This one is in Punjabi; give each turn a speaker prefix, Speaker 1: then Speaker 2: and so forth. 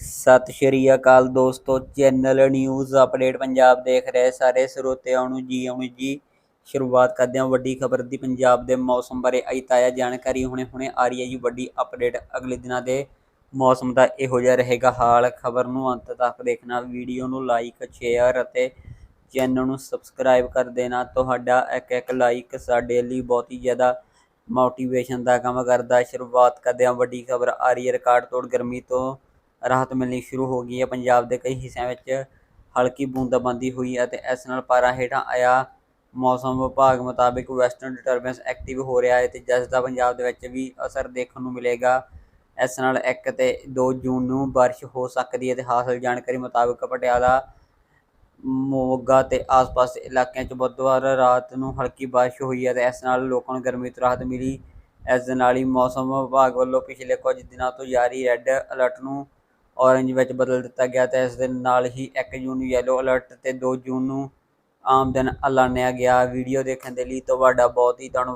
Speaker 1: ਸਤਿ ਸ਼੍ਰੀ ਅਕਾਲ ਦੋਸਤੋ, ਚੈਨਲ ਨਿਊਜ਼ ਅਪਡੇਟ ਪੰਜਾਬ ਦੇਖ ਰਹੇ ਸਾਰੇ ਸਰੋਤਿਆਂ ਨੂੰ ਜੀ ਆਉਣ ਜੀ। ਸ਼ੁਰੂਆਤ ਕਰਦੇ ਹਾਂ ਵੱਡੀ ਖਬਰ ਦੀ। ਪੰਜਾਬ ਦੇ ਮੌਸਮ ਬਾਰੇ ਆਈ ਤਾਜ਼ਾ ਜਾਣਕਾਰੀ ਹੁਣੇ ਹੁਣੇ ਆ ਰਹੀ ਹੈ ਜੀ ਵੱਡੀ ਅਪਡੇਟ। ਅਗਲੇ ਦਿਨਾਂ ਦੇ ਮੌਸਮ ਦਾ ਇਹੋ ਜਿਹਾ ਰਹੇਗਾ ਹਾਲ। ਖਬਰ ਨੂੰ ਅੰਤ ਤੱਕ ਦੇਖਣਾ, ਵੀਡੀਓ ਨੂੰ ਲਾਈਕ, ਸ਼ੇਅਰ ਅਤੇ ਚੈਨਲ ਨੂੰ ਸਬਸਕ੍ਰਾਈਬ ਕਰ ਦੇਣਾ। ਤੁਹਾਡਾ ਇੱਕ ਇੱਕ ਲਾਈਕ ਸਾਡੇ ਲਈ ਬਹੁਤ ਹੀ ਜ਼ਿਆਦਾ ਮੋਟੀਵੇਸ਼ਨ ਦਾ ਕੰਮ ਕਰਦਾ। ਸ਼ੁਰੂਆਤ ਕਰਦੇ ਹਾਂ ਵੱਡੀ ਖਬਰ। ਆ ਰਹੀ ਹੈ ਰਿਕਾਰਡ ਤੋੜ ਗਰਮੀ ਤੋਂ ਰਾਹਤ ਮਿਲਣੀ ਸ਼ੁਰੂ ਹੋ ਗਈ ਹੈ। ਪੰਜਾਬ ਦੇ ਕਈ ਹਿੱਸਿਆਂ ਵਿੱਚ ਹਲਕੀ ਬੂੰਦਾਬਾਂਦੀ ਹੋਈ ਅਤੇ ਇਸ ਨਾਲ ਪਾਰਾ ਹੇਠਾਂ ਆਇਆ ਮੌਸਮ ਵਿਭਾਗ ਮੁਤਾਬਿਕ ਵੈਸਟਰਨ ਡਿਸਟਰਬੈਂਸ ਐਕਟਿਵ ਹੋ ਰਿਹਾ ਹੈ ਤੇ ਜਿਸ ਦਾ ਪੰਜਾਬ ਦੇ ਵਿੱਚ ਵੀ ਅਸਰ ਦੇਖਣ ਨੂੰ ਮਿਲੇਗਾ। ਇਸ ਨਾਲ 1 ਤੇ 2 ਜੂਨ ਨੂੰ ਬਾਰਿਸ਼ ਹੋ ਸਕਦੀ ਹੈ ਤੇ ਹਾਸਲ ਜਾਣਕਾਰੀ ਮੁਤਾਬਕ ਪਟਿਆਲਾ, ਮੋਗਾ ਤੇ ਆਸ-ਪਾਸ ਦੇ ਇਲਾਕਿਆਂ 'ਚ ਬੁੱਧਵਾਰ ਰਾਤ ਨੂੰ ਹਲਕੀ ਬਾਰਿਸ਼ ਹੋਈ ਹੈ ਤੇ ਇਸ ਨਾਲ ਲੋਕਾਂ ਨੂੰ ਗਰਮੀ ਤੋਂ ਰਾਹਤ ਮਿਲੀ। ਇਸ ਦੇ ਨਾਲ ਹੀ ਮੌਸਮ ਵਿਭਾਗ ਵੱਲੋਂ ਪਿਛਲੇ ਕੁਝ ਦਿਨਾਂ ਤੋਂ ਜਾਰੀ ਰੈੱਡ ਅਲਰਟ ਨੂੰ ਔਰੰਜ ਵਿੱਚ ਬਦਲ ਦਿੱਤਾ ਗਿਆ ਤੇ ਇਸ ਦੇ ਨਾਲ ਹੀ 1 ਜੂਨ ਨੂੰ ਯੈਲੋ ਅਲਰਟ ਤੇ 2 ਜੂਨ ਨੂੰ ਆਮ ਦਿਨ ਐਲਾਨਿਆ ਗਿਆ। ਵੀਡੀਓ ਦੇਖਣ ਦੇ ਲਈ ਤੁਹਾਡਾ ਬਹੁਤ ਹੀ ਧੰਨਵਾਦ।